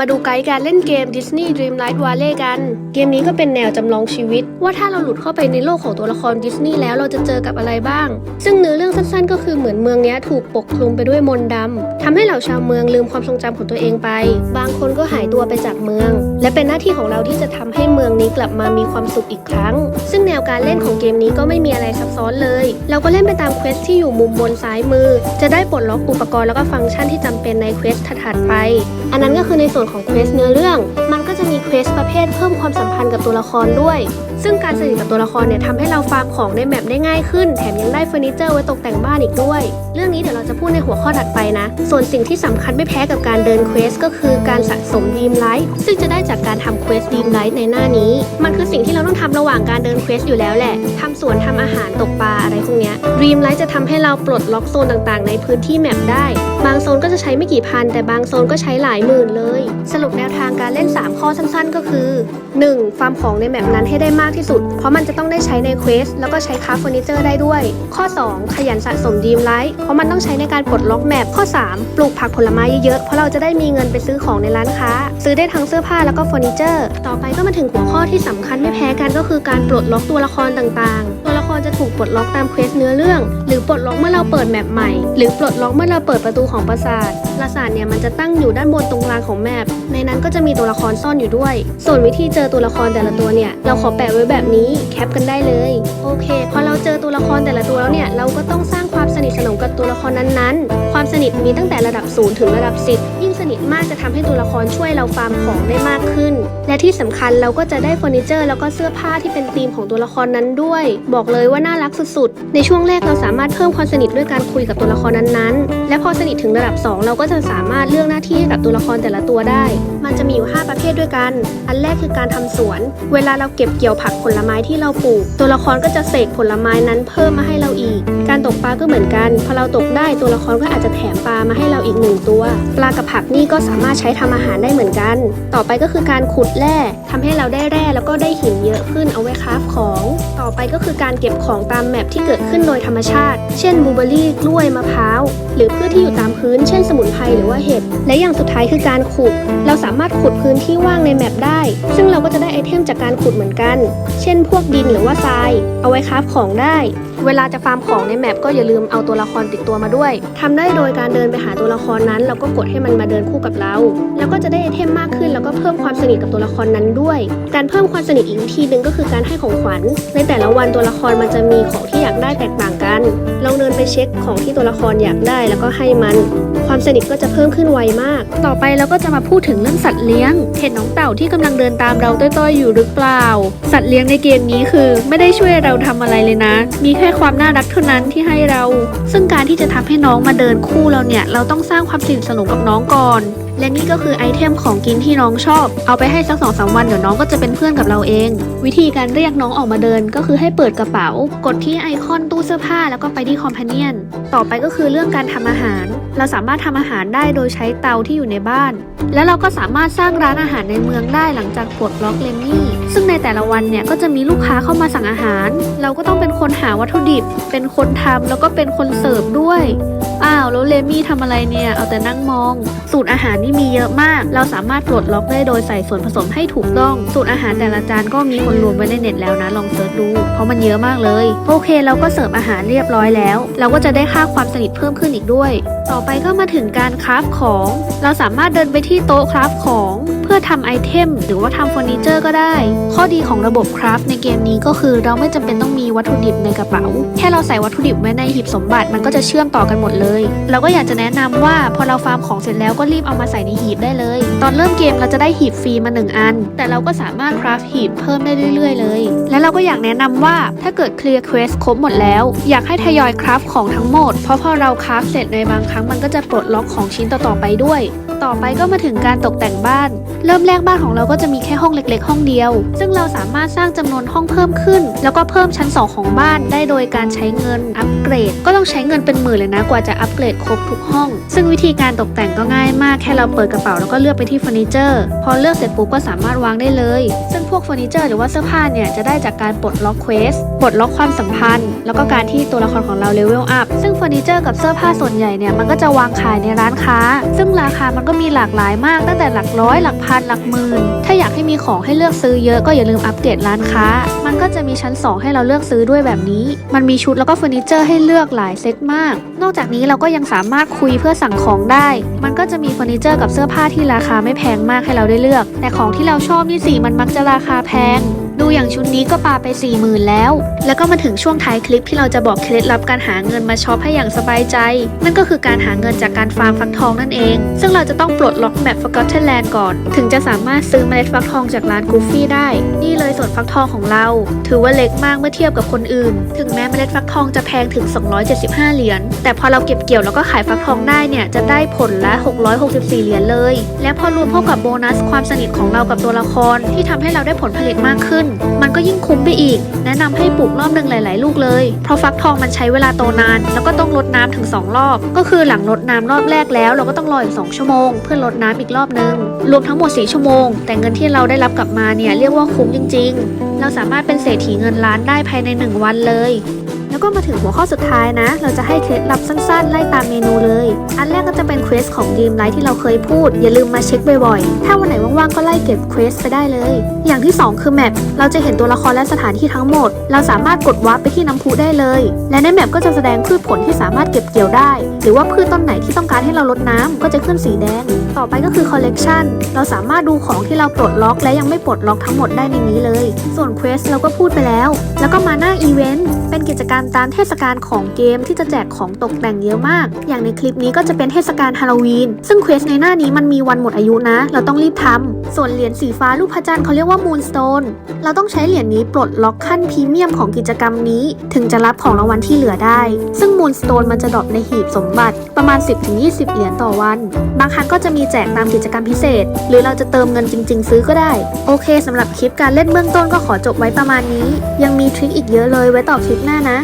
มาดูไกด์การเล่นเกม Disney Dreamlight Valley กัน เกมนี้ก็เป็นแนวจำลองชีวิต ว่าถ้าเราหลุดเข้าไปในโลกของตัวละครดิสนีย์แล้วเราจะเจอกับอะไรบ้าง ซึ่งเนื้อเรื่องสั้นๆ ก็คือเหมือนเมืองนี้ถูกปกคลุมไปด้วยมนต์ดำทำให้เหล่าชาวเมืองลืมความทรงจำของตัวเองไป บางคนก็หายตัวไปจากเมือง และเป็นหน้าที่ของเราที่จะทำให้เมืองนี้กลับมามีความสุขอีกครั้ง ซึ่งแนวการเล่นของเกมนี้ก็ไม่มีอะไรซับซ้อนเลย เราก็เล่นไปตามเควสที่อยู่มุมบนซ้ายมือ จะได้ปลดล็อกอุปกรณ์แล้วก็ฟังก์ชันที่จำเป็นในเควสถัดๆไป อันนั้นก็คือในส่วนของเควสเนื้อเรื่อง มัน จะมีเควสประเภทเพิ่มความสัมพันธ์กับตัวละครด้วย ซึ่งการสนิทกับตัวละครเนี่ยทำให้เราฟาร์มของในแมปได้ง่ายขึ้น แถมยังได้เฟอร์นิเจอร์ไว้ตกแต่งบ้านอีกด้วย เรื่องนี้เดี๋ยวเราจะพูดในหัวข้อถัดไปนะ ส่วนสิ่งที่สำคัญไม่แพ้กับการเดินเควสก็คือการสะสมดีมไลท์ซึ่งจะได้จากการทำเควสดีมไลท์ในหน้านี้ มันคือสิ่งที่เราต้องทำระหว่างการเดินเควสอยู่แล้วแหละทำสวนทำอาหารตกปลาอะไรพวกเนี้ยดีมไลท์จะทำให้เราปลดล็อกโซนต่างๆ ในพื้นที่แมปได้ บางโซนก็จะใช้ไม่กี่พัน แต่บางโซนก็ใช้หลายหมื่นเลย สรุปแนวทางการเล่น 3 ข้ออสั้นๆก็คือ 1. ฟาร์มของในแมปนั้นให้ได้มากที่สุด เพราะมันจะต้องได้ใช้ในเควสแล้วก็ใช้คราเฟอร์นิเจอร์ได้ด้วย ข้อ 2. ขยันสะสมดีมไลท์เพราะมันต้องใช้ในการปลดล็อกแมปข้อ 3. ปลูกผักผลไม้เยอะๆ เพราะเราจะได้มีเงินไปซื้อของในร้านค้า ซื้อได้ทั้งเสื้อผ้าแล้วก็เฟอร์นิเจอร์ ต่อไปก็มาถึงหัวข้อที่สำคัญไม่แพ้กันก็คือการปลดล็อกตัวละครต่างๆ ตัวละครจะถูกปลดล็อกตามเควสเนื้อเรื่อง หรือปลดล็อกเมื่อเราเปิดแมปใหม่ หรือปลดล็อกเมื่อเราเปิดประตูของปราสาทปราสาทเนี่ยมันจะตั้งอยู่ด้านบนตรงกลางของแมปในนั้นก็จะมีตัวละครซ่อนอยู่ด้วย ส่วนวิธีเจอตัวละครแต่ละตัวเนี่ย เราขอแปะไว้แบบนี้แคปกันได้เลย โอเค พอเราเจอตัวละครแต่ละตัวแล้วเนี่ย เราก็ต้องสร้างความสนิทสนมกับตัวละครนั้นๆ ความสนิทมีตั้งแต่ระดับ0ถึงระดับ10ยิ่งสนิทมากจะทำให้ตัวละครช่วยเราฟาร์มของได้มากขึ้น และที่สำคัญเราก็จะได้เฟอร์นิเจอร์แล้วก็เสื้อผ้าที่เป็นธีมของตัวละครนั้นด้วย บอกเลยว่าน่ารักสุดๆ ในช่วงแรกเราสามารถเพิ่มความสนิทด้วยการคุยกับตัวละครนั้นๆ และพอสนิทถึงระดับ 2 เราก็จะสามารถเลือกหน้าที่ให้กับตัวละครแต่ละตัวได้ มันจะมีอยู่5 ประเภทด้วยกัน อันแรกคือการทำสวน เวลาเราเก็บเกี่ยวผักผลไม้ที่เราปลูก ตัวละครก็จะเสกผลไม้นั้นเพิ่มมาให้เราอีก การตกปลาก็เหมือนกัน พอเราตกได้ตัวละครก็อาจจะแถมปลามาให้เราอีกหนึ่งตัว ปลากับผักนี่ก็สามารถใช้ทำอาหารได้เหมือนกัน ต่อไปก็คือการขุดแร่ทำให้เราได้แร่แล้วก็ได้หินเยอะขึ้นเอาไว้คราฟของ ต่อไปก็คือการเก็บของตามแมปที่เกิดขึ้นโดยธรรมชาติ เช่นบูเบอร์รี่กล้วยมะพร้าว หรือพืชที่อยู่ตามพื้น เช่นสมุนไพรหรือว่าเห็ด และอย่างสุดท้ายคือการขุด เราสามารถขุดพื้นที่ว่างในแมปได้ ซึ่งเราก็จะได้ไอเทมจากการขุดเหมือนกัน เช่น พวกดินหรือว่าทราย เอาไว้คราฟของได้ เวลาจะฟาร์มของในแมปก็อย่าลืมเอาตัวละครติดตัวมาด้วยทำได้โดยการเดินไปหาตัวละครนั้น แล้วก็กดให้มันมาเดินคู่กับเรา แล้วก็จะได้ไอเทมมากขึ้น แล้วก็เพิ่มความสนิทกับตัวละครนั้นด้วย การเพิ่มความสนิทอีกวิธีหนึ่งก็คือการให้ของขวัญ ในแต่ละวันตัวละครมันจะมีของที่อยากได้แตกต่างกัน ลองเดินไปเช็คของที่ตัวละครอยากได้แล้วก็ให้มัน ความสนิทก็จะเพิ่มขึ้นไวมาก ต่อไปเราก็จะมาพูดถึงเรื่องสัตว์เลี้ยง เห็นน้องเต่าที่กำลังเดินตามเราต้อยๆอยู่หรือเปล่า สัตว์เลี้ยงในเกมนี้คือ ไม่ได้ช่วยเราทำอะไรเลยนะ มีแค่ความน่ารักเท่านั้นที่ให้เรา ซึ่งการที่จะทำให้น้องมาเดินคู่เราเนี่ย เราต้องสร้างความสนิทสนมกับน้องก่อน และนี่ก็คือไอเทมของกินที่น้องชอบ เอาไปให้สักสองสามวันเดี๋ยวน้องก็จะเป็นเพื่อนกับเราเอง วิธีการเรียกน้องออกมาเดินก็คือให้เปิดกระเป๋า กดที่ไอคอนตู้เสื้อผ้าแล้วก็ไปที่คอมเพนเนียน ต่อไปก็คือเรื่องการทำอาหาร เราสามารถทำอาหารได้โดยใช้เตาที่อยู่ในบ้าน และเราก็สามารถสร้างร้านอาหารในเมืองได้หลังจากปลดล็อกเลนนี่ ซึ่งในแต่ละวันเนี่ยก็จะมีลูกค้าเข้ามาสั่งอาหาร เราก็ต้องเป็นคนหาวัตถุดิบ เป็นคนทำแล้วก็เป็นคนเสิร์ฟด้วย อ้าวแล้วเลมี่ทำอะไรเนี่ย เอาแต่นั่งมอง สูตรอาหารนี่มีเยอะมาก เราสามารถปลดล็อกได้โดยใส่ส่วนผสมให้ถูกต้อง สูตรอาหารแต่ละจานก็มีคนรวมไว้ในเน็ตแล้วนะลองเสิร์ชดู เพราะมันเยอะมากเลย โอเค เราก็เสิร์ฟอาหารเรียบร้อยแล้ว เราก็จะได้ค่าความสนิทเพิ่มขึ้นอีกด้วย ต่อไปก็มาถึงการคราฟของ เราสามารถเดินไปที่โต๊ะคราฟของ พื่อทำไอเทมหรือว่าทำเฟอร์นิเจอร์ก็ได้ ข้อดีของระบบคราฟในเกมนี้ก็คือเราไม่จำเป็นต้องมีวัตถุดิบในกระเป๋า แค่เราใส่วัตถุดิบไว้ในหีบสมบัติมันก็จะเชื่อมต่อกันหมดเลยเราก็อยากจะแนะนำว่าพอเราฟาร์มของเสร็จแล้วก็รีบเอามาใส่ในหีบได้เลย ตอนเริ่มเกมเราจะได้หีบฟรีมาหนึ่งอัน แต่เราก็สามารถคราฟหีบเพิ่มได้เรื่อย ๆ เลย และเราก็อยากแนะนำว่าถ้าเกิดเคลียร์เควสครบหมดแล้ว อยากให้ทยอยคราฟของทั้งหมด เพราะพอเราคราฟเสร็จในบางครั้งมันก็จะปลดล็อกของชิ้นต่อๆไปด้วย ต่อไปก็มาถึงการตกแต่งบ้าน เริ่มแรกบ้านของเราก็จะมีแค่ห้องเล็ก ๆ ห้องเดียว ซึ่งเราสามารถสร้างจำนวนห้องเพิ่มขึ้น แล้วก็เพิ่มชั้น 2 ของบ้านได้โดยการใช้เงินอัปเกรด ก็ต้องใช้เงินเป็นหมื่นเลยนะกว่าจะอัปเกรดครบทุกห้อง ซึ่งวิธีการตกแต่งก็ง่ายมากแค่เราเปิดกระเป๋าแล้วก็เลือกไปที่เฟอร์นิเจอร์ พอเลือกเสร็จปุ๊บก็สามารถวางได้เลย ซึ่งพวกเฟอร์นิเจอร์หรือว่าเสื้อผ้าเนี่ยจะได้จากการปลดล็อกเควสปลดล็อกความสัมพันธ์ แล้วก็การที่ตัวละครของเราเลเวลอัพซึ่งเฟอร์นิเจอร์กับเสื้อผ้าส่วนใหญ่เนี่ยมันก็จะวางขายในร้านค้า ซึ่งราคามันก็มีหลากหลายมากตั้งแต่หลักร้อยหลักพันหลักหมื่น ถ้าอยากให้มีของให้เลือกซื้อเยอะก็อย่าลืมอัปเกรดร้านค้า มันก็จะมีชั้น 2 ให้เราเลือกซื้อด้วยแบบนี้ มันมีชุดแล้วก็เฟอร์นิเจอร์ให้เลือกหลายเซตมาก นอกจากนี้เราก็ยังสามารถคุยเพื่อสั่งของได้ มันก็จะมีเฟอร์นิเจอร์กับเสื้อผ้าที่ราคาไม่แพงมากให้เราได้เลือก แต่ของที่เราชอบนี่สิมันมักจะราคาแพง ดูอย่างชุดนี้ก็ปาไป4 0,000แล้ว แล้วก็มาถึงช่วงท้ายคลิปที่เราจะบอกเคล็ดลับการหาเงินมาช็อปให้อย่างสบายใจ นั่นก็คือการหาเงินจากการฟาร์มฟักทองนั่นเอง ซึ่งเราจะต้องปลดล็อกแมป Forgotten Land ก่อน ถึงจะสามารถซื้อเมล็ดฟักทองจากร้านกูฟี่ได้ นี่เลยสวนฟักทองของเรา ถือว่าเล็กมากเมื่อเทียบกับคนอื่น ถึงแม้เมล็ดฟักทองจะแพงถึง 275 เหรียญ แต่พอเราเก็บเกี่ยวแล้วก็ขายฟักทองได้เนี่ยจะได้ผลละ 664 เหรียญเลย และพอรวมเข้ากับโบนัสความสนิทของเรากับตัวละครที่ทำให้เราได้ผลผลิตมากขึ้นมันก็ยิ่งคุ้มไปอีก แนะนำให้ปลูกรอบหนึ่งหลาย ๆ ลูกเลย เพราะฟักทองมันใช้เวลาโตนาน แล้วก็ต้องรดน้ำถึง 2 รอบ ก็คือหลังรดน้ำรอบแรกแล้ว เราก็ต้องรออีก2ชั่วโมง เพื่อรดน้ำอีกรอบนึง รวมทั้งหมด 4 ชั่วโมง แต่เงินที่เราได้รับกลับมาเนี่ยเรียกว่าคุ้มจริง ๆ เราสามารถเป็นเศรษฐีเงินล้านได้ภายใน 1 วันเลยแล้วก็มาถึงหัวข้อสุดท้ายนะ เราจะให้เคล็ดลับสั้นๆ ไล่ตามเมนูเลย อันแรกก็จะเป็นเควสของ Dream Light ที่เราเคยพูด อย่าลืมมาเช็คบ่อยๆ ถ้าวันไหนว่างๆ ก็ เก็บเควสไปได้เลย อย่างที่ 2 คือแมปเราจะเห็นตัวละครและสถานที่ทั้งหมด เราสามารถกดวาร์ปไปที่น้ำพุได้เลย และในแมปก็จะแสดงพืชผลที่สามารถเก็บเกี่ยวได้ หรือว่าพืชต้นไหนที่ต้องการให้เราลดน้ำก็จะขึ้นสีแดง ต่อไปก็คือ collection เราสามารถดูของที่เราปลดล็อก และยังไม่ปลดล็อกทั้งหมดได้ในนี้เลย ส่วนเควสเราก็พูดไปแล้ว แล้วก็มาหน้าอีเวนต์เป็นกิจกรรมตามเทศกาลของเกมที่จะแจกของตกแต่งเยอะมาก อย่างในคลิปนี้ก็จะเป็นเทศกาลฮาโลวีนซึ่งเควสในหน้านี้มันมีวันหมดอายุนะ เราต้องรีบทำส่วนเหรียญสีฟ้ารูปพระจันทร์เขาเรียกว่ามูนสโตนเราต้องใช้เหรียญนี้ปลดล็อกขั้นพรีเมียมของกิจกรรมนี้ ถึงจะรับของรางวัลที่เหลือได้ ซึ่งมูนสโตนมันจะดรอปในหีบสมบัติประมาณ 10-20 เหรียญต่อวัน บางครั้งก็จะมีแจกตามกิจกรรมพิเศษ หรือเราจะเติมเงินจริง ๆ ซื้อก็ได้ โอเคสำหรับคลิปการเล่นเบื้องต้นก็ขอจบไว้ประมาณนี้ ยังมีทริคอีกเยอะเลยไว้ต่อคลิปหน้านะ